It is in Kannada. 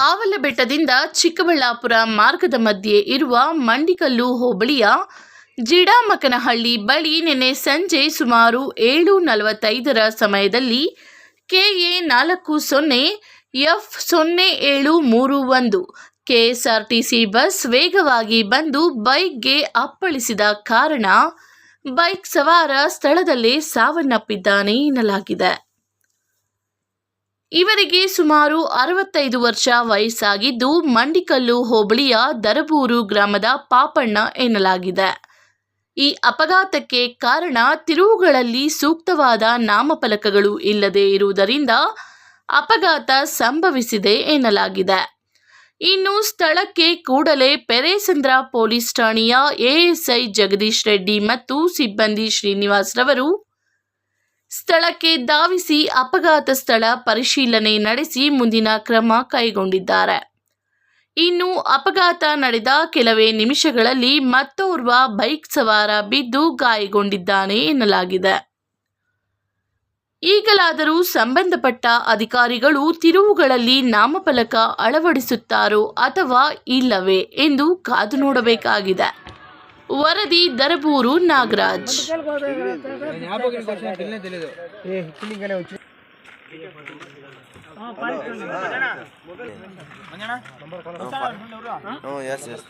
ಆವಲಬೆಟ್ಟದಿಂದ ಚಿಕ್ಕಬಳ್ಳಾಪುರ ಮಾರ್ಗದ ಮಧ್ಯೆ ಇರುವ ಮಂಡಿಕಲ್ಲು ಹೋಬಳಿಯ ಜಿಡಾಮಕನಹಳ್ಳಿ ಬಳಿ ನಿನ್ನೆ ಸಂಜೆ ಸುಮಾರು ಏಳು ನಲವತ್ತೈದರ ಸಮಯದಲ್ಲಿ ಕೆಎ ನಾಲ್ಕು ಸೊನ್ನೆ, ಎಫ್ ಸೊನ್ನೆ ಏಳು ಮೂರು ಒಂದು, ಕೆಎಸ್ಆರ್ಟಿಸಿ ಬಸ್ ವೇಗವಾಗಿ ಬಂದು ಬೈಕ್ಗೆ ಅಪ್ಪಳಿಸಿದ ಕಾರಣ ಬೈಕ್ ಸವಾರ ಸ್ಥಳದಲ್ಲೇ ಸಾವನ್ನಪ್ಪಿದ್ದಾನೆ ಎನ್ನಲಾಗಿದೆ. ಇವರಿಗೆ ಸುಮಾರು ಅರವತ್ತೈದು ವರ್ಷ ವಯಸ್ಸಾಗಿದ್ದು ಮಂಡಿಕಲ್ಲು ಹೋಬಳಿಯ ದರಬೂರು ಗ್ರಾಮದ ಪಾಪಣ್ಣ ಎನ್ನಲಾಗಿದೆ. ಈ ಅಪಘಾತಕ್ಕೆ ಕಾರಣ ತಿರುವುಗಳಲ್ಲಿ ಸೂಕ್ತವಾದ ನಾಮಫಲಕಗಳು ಇಲ್ಲದೆ ಇರುವುದರಿಂದ ಅಪಘಾತ ಸಂಭವಿಸಿದೆ ಎನ್ನಲಾಗಿದೆ. ಇನ್ನು ಸ್ಥಳಕ್ಕೆ ಕೂಡಲೇ ಪೆರೇಸಂದ್ರ ಪೊಲೀಸ್ ಠಾಣೆಯ ಎಎಸ್ಐ ಜಗದೀಶ್ ರೆಡ್ಡಿ ಮತ್ತು ಸಿಬ್ಬಂದಿ ಶ್ರೀನಿವಾಸ್ ರವರು ಸ್ಥಳಕ್ಕೆ ಧಾವಿಸಿ ಅಪಘಾತ ಸ್ಥಳ ಪರಿಶೀಲನೆ ನಡೆಸಿ ಮುಂದಿನ ಕ್ರಮ ಕೈಗೊಂಡಿದ್ದಾರೆ. ಇನ್ನು ಅಪಘಾತ ನಡೆದ ಕೆಲವೇ ನಿಮಿಷಗಳಲ್ಲಿ ಮತ್ತೋರ್ವ ಬೈಕ್ ಸವಾರ ಬಿದ್ದು ಗಾಯಗೊಂಡಿದ್ದಾನೆ ಎನ್ನಲಾಗಿದೆ. ಈಗಲಾದರೂ ಸಂಬಂಧಪಟ್ಟ ಅಧಿಕಾರಿಗಳು ತಿರುವುಗಳಲ್ಲಿ ನಾಮಫಲಕ ಅಳವಡಿಸುತ್ತಾರೋ ಅಥವಾ ಇಲ್ಲವೇ ಎಂದು ಕಾದು ನೋಡಬೇಕಾಗಿದೆ. ವರದಿ ದರಬೂರು ನಾಗರಾಜ್ ಹ್ಞೂ ಎಸ್ ಎಸ್